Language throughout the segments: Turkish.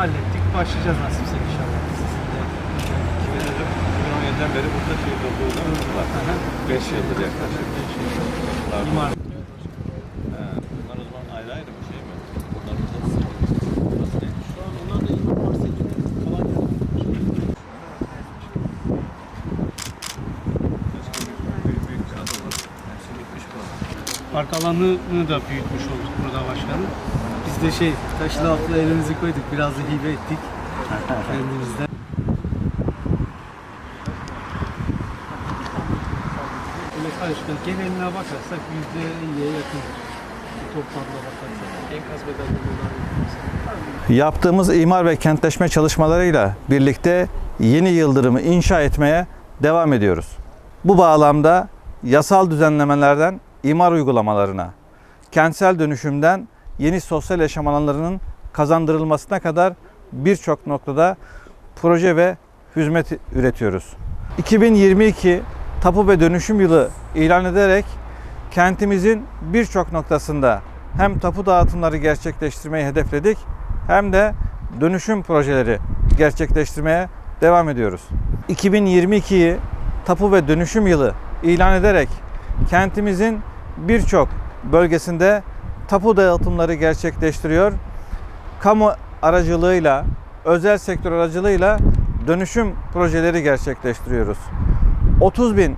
hallettik. Başlayacağız nasipse inşallah. Sizin de 2017'den beri burada şey olduğunu var. 5 yıldır yaklaşık. Bunlar, imar. He, bunlar o zaman ayrı ayrı bir şey mi? Bunlar burada Burası ne? Şu an onlar da imar kalan yer. Bu. Park alanını da büyütmüş olduk burada başkanım. De şey taşın altına elimizi koyduk. Biraz da hibe ettik kendimizden. Karışık geneline bakarsak yüzde iyiye yakın. Toplamda bakarsak. Enkaz bedelleri Yaptığımız imar ve kentleşme çalışmalarıyla birlikte yeni yıldırımı inşa etmeye devam ediyoruz. Bu bağlamda yasal düzenlemelerden imar uygulamalarına, kentsel dönüşümden yeni sosyal yaşam alanlarının kazandırılmasına kadar birçok noktada proje ve hizmet üretiyoruz. 2022 Tapu ve Dönüşüm Yılı ilan ederek kentimizin birçok noktasında hem tapu dağıtımları gerçekleştirmeyi hedefledik hem de dönüşüm projeleri gerçekleştirmeye devam ediyoruz. 2022'yi Tapu ve Dönüşüm Yılı ilan ederek kentimizin birçok bölgesinde tapu dağıtımları gerçekleştiriyor. Kamu aracılığıyla, özel sektör aracılığıyla dönüşüm projeleri gerçekleştiriyoruz. 30 bin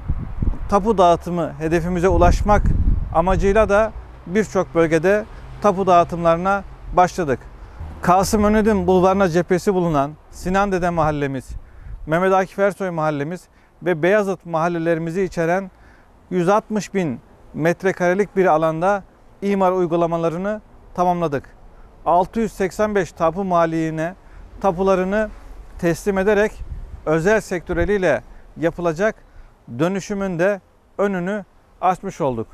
tapu dağıtımı hedefimize ulaşmak amacıyla da birçok bölgede tapu dağıtımlarına başladık. Kasım Önüdün bulvarına cephesi bulunan Sinan Dede mahallemiz, Mehmet Akif Ersoy mahallemiz ve Beyazıt mahallelerimizi içeren 160 bin metrekarelik bir alanda imar uygulamalarını tamamladık. 685 tapu maliğine tapularını teslim ederek özel sektör yapılacak dönüşümün de önünü açmış olduk.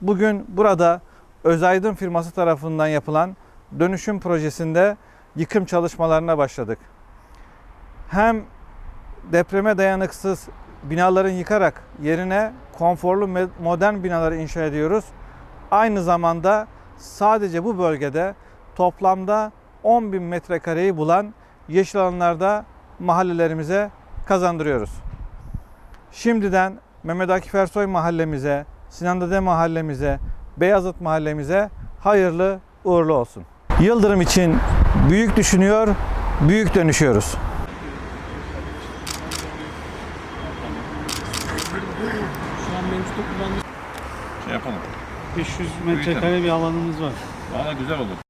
Bugün burada Özaydın firması tarafından yapılan dönüşüm projesinde yıkım çalışmalarına başladık. Hem depreme dayanıksız binaların yıkarak yerine konforlu modern binaları inşa ediyoruz. Aynı zamanda sadece bu bölgede toplamda 10 bin metrekareyi bulan yeşil alanlarda mahallelerimize kazandırıyoruz. Şimdiden Mehmet Akif Ersoy mahallemize, Sinan Dede mahallemize, Beyazıt mahallemize hayırlı uğurlu olsun. Yıldırım için büyük düşünüyor, büyük dönüşüyoruz. Şu an mevcut kullandığı Şey yapalım. 500 metrekare bir alanımız var. Valla güzel olur.